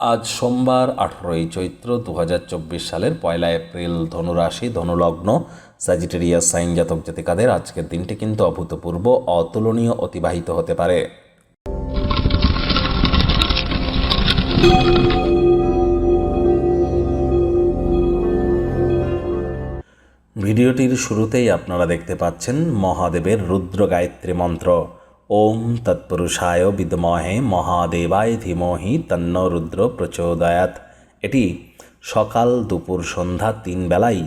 আজ সোমবার আঠেরোই চৈত্র দু হাজার চব্বিশ সালের পয়লা এপ্রিল ধনুরাশি ধনুলগ্ন স্যাজিটেরিয়াস সাইন জাতক জাতিকাদের আজকের দিনটি কিন্তু অভূতপূর্ব, অতুলনীয়, অতিবাহিত হতে পারে। ভিডিওটির শুরুতেই আপনারা দেখতে পাচ্ছেন মহাদেবের রুদ্র গায়ত্রী মন্ত্র। ওম তৎপুরুষায় বিদ্মহে মহাদেবায় ধীমহি তন্ন রুদ্র প্রচোদয়াত এটি সকাল দুপুর সন্ধ্যা তিন বেলাই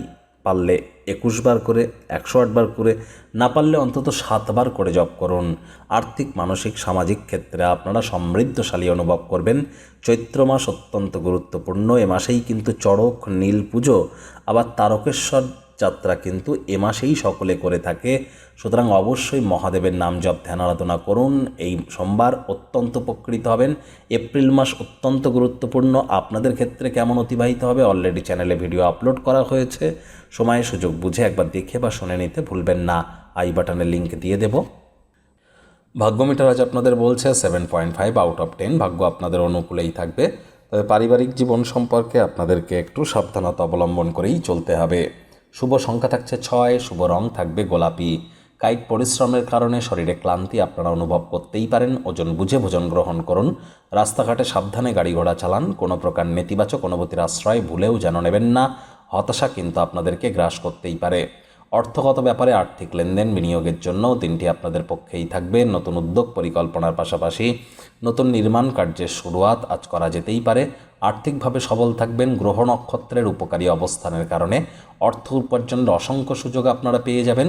পারলে একুশ বার করে, একশো আটবার করে, না পারলে অন্তত সাতবার করে জপ করুন। আর্থিক, মানসিক, সামাজিক ক্ষেত্রে আপনারা সমৃদ্ধশালী অনুভব করবেন। চৈত্র মাস অত্যন্ত গুরুত্বপূর্ণ, এ মাসেই কিন্তু চড়ক, নীল পুজো, আবার তারকেশ্বর যাত্রা কিন্তু এ মাসেই সকলে করে থাকে। সুতরাং অবশ্যই মহাদেবের নাম জপ, ধ্যান, আরাধনা করুন। এই সোমবার অত্যন্ত উপকৃত হবেন। এপ্রিল মাস অত্যন্ত গুরুত্বপূর্ণ। আপনাদের ক্ষেত্রে কেমন অতিবাহিত হবে অলরেডি চ্যানেলে ভিডিও আপলোড করা হয়েছে। সময় সুযোগ বুঝে একবার দেখে বা শুনে নিতে ভুলবেন না। আই বাটনের লিঙ্ক দিয়ে দেবো। ভাগ্যমিটার আজ আপনাদের বলছে seven point five out of ten ভাগ্য আপনাদের অনুকূলেই থাকবে। তবে পারিবারিক জীবন সম্পর্কে আপনাদেরকে একটু সাবধানতা অবলম্বন করেই চলতে হবে। শুভ সংখ্যা থাকছে ছয়, শুভ রং থাকবে গোলাপি। কায়িক পরিশ্রমের কারণে শরীরে ক্লান্তি আপনারা অনুভব করতেই পারেন, ওজন বুঝে ভোজন গ্রহণ করুন। রাস্তাঘাটে সাবধানে গাড়ি ঘোড়া চালান, কোনো প্রকার নেতিবাচক অনুভূতির আশ্রয় ভুলেও যেন নেবেন না, হতাশা কিন্তু আপনাদেরকে গ্রাস করতেই পারে। অর্থগত ব্যাপারে আর্থিক লেনদেন বিনিয়োগের জন্য দিনটি আপনাদের পক্ষেই থাকবে, নতুন উদ্যোগ পরিকল্পনার পাশাপাশি নতুন নির্মাণ কার্যের শুরুয়াত আজ করা যেতেই পারে আর্থিকভাবে সবল থাকবেন গ্রহ নক্ষত্রের উপকারী অবস্থানের কারণে। অর্থ উপার্জনের অসংখ্য সুযোগ আপনারা পেয়ে যাবেন।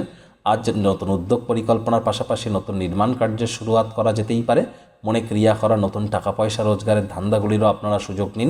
আজ নতুন উদ্যোগ পরিকল্পনার পাশাপাশি নতুন নির্মাণ কার্যের শুরুয়াত করা যেতেই পারে। মনে ক্রিয়া করা, নতুন টাকা পয়সা রোজগারের ধান্দাগুলিরও আপনারা সুযোগ নিন।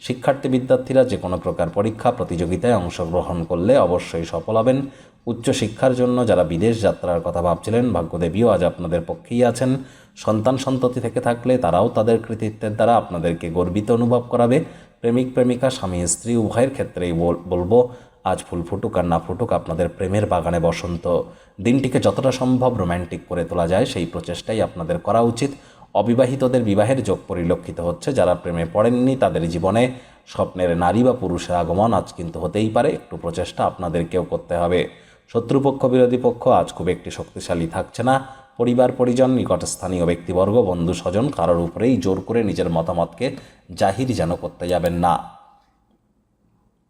শিক্ষার্থী বিদ্যার্থীরা যে কোনো প্রকার পরীক্ষা, প্রতিযোগিতায় অংশগ্রহণ করলে অবশ্যই সফল হবেন। উচ্চশিক্ষার জন্য যারা বিদেশ যাত্রার কথা ভাবছিলেন, ভাগ্যদেবীও আজ আপনাদের পক্ষেই আছেন। সন্তান সন্ততি থেকে থাকলে তারাও তাদের কৃতিত্বের দ্বারা আপনাদেরকে গর্বিত অনুভব করাবে। প্রেমিক, প্রেমিকা, স্বামী, স্ত্রী, উভয়ের ক্ষেত্রেই বল- বলব, আজ ফুল ফুটুক আর না ফুটুক আপনাদের প্রেমের বাগানে বসন্ত। দিনটিকে যতটা সম্ভব রোম্যান্টিক করে তোলা যায়, সেই প্রচেষ্টাই আপনাদের করা উচিত। অবিবাহিতদের বিবাহের যোগ পরিলক্ষিত হচ্ছে। যারা প্রেমে পড়েননি, তাদের জীবনে স্বপ্নের নারী বা পুরুষের আগমন আজ কিন্তু হতেই পারে। একটু প্রচেষ্টা আপনাদেরকেও করতে হবে। শত্রুপক্ষ, বিরোধী পক্ষ আজ খুব একটি শক্তিশালী থাকছে না। পরিবার, পরিজন, নিকটস্থানীয় ব্যক্তিবর্গ বন্ধু স্বজন কারোর উপরেই জোর করে নিজের মতামতকে জাহির যেন করতে যাবেন না।